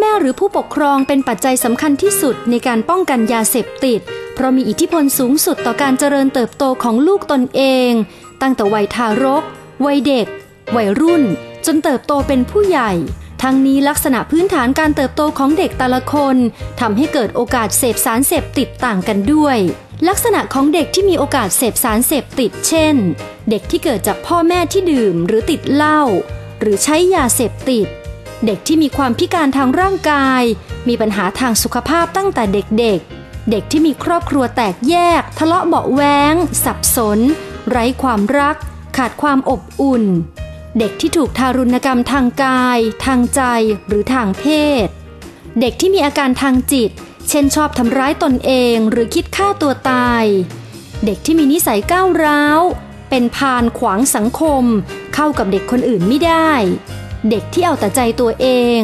แม่หรือผู้ปกครองเป็นปัจจัยสำคัญที่สุดในการป้องกันยาเสพติด เพราะมีอิทธิพลสูงสุดต่อการเจริญเติบโตของลูกตนเอง ตั้งแต่วัยทารก วัยเด็ก วัยรุ่น จนเติบโตเป็นผู้ใหญ่ ทั้งนี้ลักษณะพื้นฐานการเติบโตของเด็กแต่ละคนทำให้เกิดโอกาสเสพสารเสพติดต่างกันด้วย ลักษณะของเด็กที่มีโอกาสเสพสารเสพติด เช่น เด็กที่เกิดจากพ่อแม่ที่ดื่มหรือติดเหล้าหรือใช้ยาเสพติด เด็กที่มีความพิการทางร่างกาย มีปัญหาทางสุขภาพตั้งแต่เด็กๆ เด็กที่มีครอบครัวแตกแยก ทะเลาะเบาแวงสับสน ไร้ความรัก ขาดความอบอุ่น เด็กที่ถูกทารุณกรรมทางกาย ทางใจหรือทางเพศ เด็กที่มีอาการทางจิต เช่นชอบทำร้ายตนเองหรือคิดฆ่าตัวตาย เด็กที่มีนิสัยก้าวร้าว เป็นพานขวางสังคม เข้ากับเด็กคนอื่นไม่ได้ เด็กที่เอาแต่ใจตัวเอง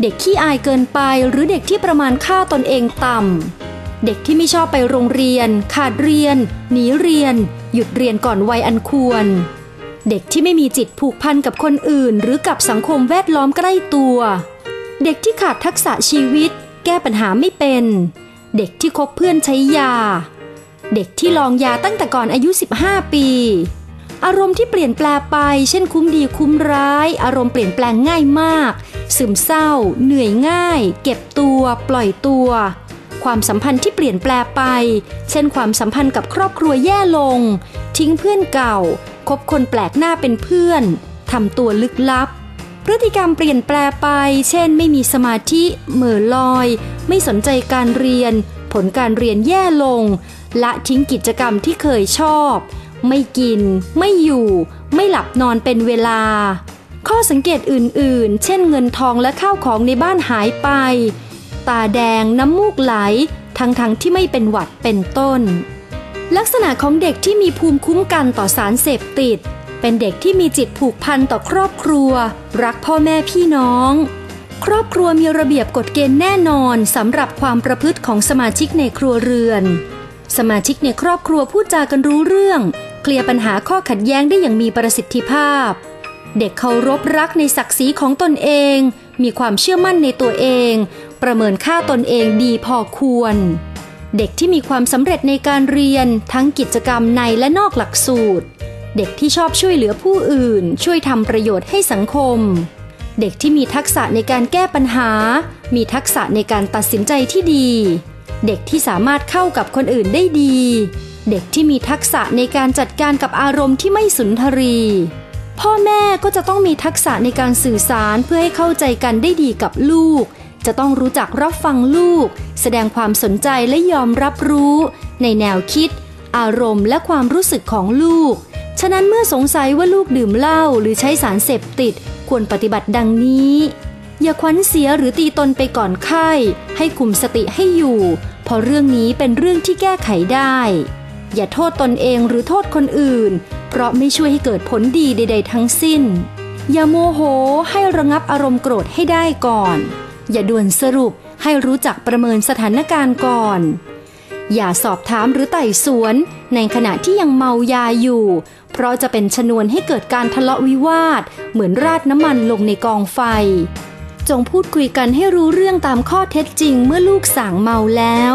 เด็กขี้อายเกินไปหรือเด็กที่ประมาณค่าตนเองต่ำ เด็กที่ไม่ชอบไปโรงเรียน ขาดเรียน หนีเรียน หยุดเรียนก่อนวัยอันควร เด็กที่ไม่มีจิตผูกพันกับคนอื่น หรือกับสังคมแวดล้อมใกล้ตัว เด็กที่ขาดทักษะชีวิต แก้ปัญหาไม่เป็น เด็กที่คบเพื่อนใช้ยา เด็กที่ลองยาตั้งแต่ก่อนอายุ 15 ปี อารมณ์ที่เปลี่ยนแปลไป เช่นคุ้มดีคุ้มร้าย อารมณ์เปลี่ยนแปลงง่ายมาก ซึมเศร้า เหนื่อยง่าย เก็บตัว ปล่อยตัว ความสัมพันธ์ที่เปลี่ยนแปลไป เช่นความสัมพันธ์กับครอบครัวแย่ลง ทิ้งเพื่อนเก่า คบคนแปลกหน้าเป็นเพื่อน ทำตัวลึกลับ พฤติกรรมเปลี่ยนแปลไป เช่น ไม่มีสมาธิเหม่อลอย ไม่สนใจการเรียน ผลการเรียนแย่ลง ละทิ้งกิจกรรมที่เคยชอบ ไม่กิน ไม่อยู่ ไม่หลับนอนเป็นเวลา ข้อสังเกตอื่นๆ เช่นเงินทองและข้าวของในบ้านหายไป ตาแดงน้ำมูกไหล ทั้งๆทที่ไม่เป็นหวัดเป็นต้น ลักษณะของเด็กที่มีภูมิคุ้มกันต่อสารเสพติด เป็นเด็กที่มีจิตผูกพันต่อครอบครัว รักพ่อแม่พี่น้องครอบครัวมีระเบียบกฎเกณฑ์แน่นอนสำหรับความประพฤติของสมาชิกในครัวเรือน สมาชิกในครอบครัวพูดจากันรู้เรื่อง เคลียร์ปัญหาข้อขัดแย้งได้อย่างมีประสิทธิภาพ เด็กเคารพรักในศักดิ์ศรีของตนเอง มีความเชื่อมั่นในตัวเอง ประเมินค่าตนเองดีพอควร เด็กที่มีความสำเร็จในการเรียนทั้งกิจกรรมในและนอกหลักสูตร เด็กที่ชอบช่วยเหลือผู้อื่น ช่วยทำประโยชน์ให้สังคม เด็กที่มีทักษะในการแก้ปัญหา มีทักษะในการตัดสินใจที่ดี เด็กที่สามารถเข้ากับคนอื่นได้ดี เด็กที่มีทักษะในการจัดการกับอารมณ์ที่ไม่สุนทรี พ่อแม่ก็จะต้องมีทักษะในการสื่อสารเพื่อให้เข้าใจกันได้ดีกับลูก จะต้องรู้จักรับฟังลูก แสดงความสนใจและยอมรับรู้ ในแนวคิด อารมณ์และความรู้สึกของลูก ฉะนั้นเมื่อสงสัยว่าลูกดื่มเหล้าหรือใช้สารเสพติด ควรปฏิบัติดังนี้ อย่าควันเสียหรือตีตนไปก่อนไข้ ให้คุมสติให้อยู่เพราะเรื่องนี้เป็นเรื่องที่แก้ไขได้ อย่าโทษตนเองหรือโทษคนอื่น เพราะไม่ช่วยให้เกิดผลดีใด ๆ ทั้งสิ้น อย่าโมโหให้ระงับอารมณ์โกรธให้ได้ก่อน อย่าด่วนสรุปให้รู้จักประเมินสถานการณ์ก่อน อย่าสอบถามหรือไต่สวน ในขณะที่ยังเมายาอยู่ เพราะจะเป็นชนวนให้เกิดการทะเลาะวิวาท เหมือนราดน้ำมันลงในกองไฟ จงพูดคุยกันให้รู้เรื่องตามข้อเท็จจริงเมื่อลูกสั่งเมาแล้ว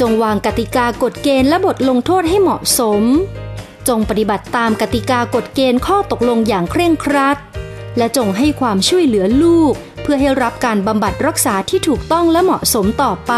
จงวางกติกากฎเกณฑ์และบทลงโทษให้เหมาะสม จงปฏิบัติตามกติกากฎเกณฑ์ข้อตกลงอย่างเคร่งครัด และจงให้ความช่วยเหลือลูก เพื่อให้รับการบำบัดรักษาที่ถูกต้องและเหมาะสมต่อไป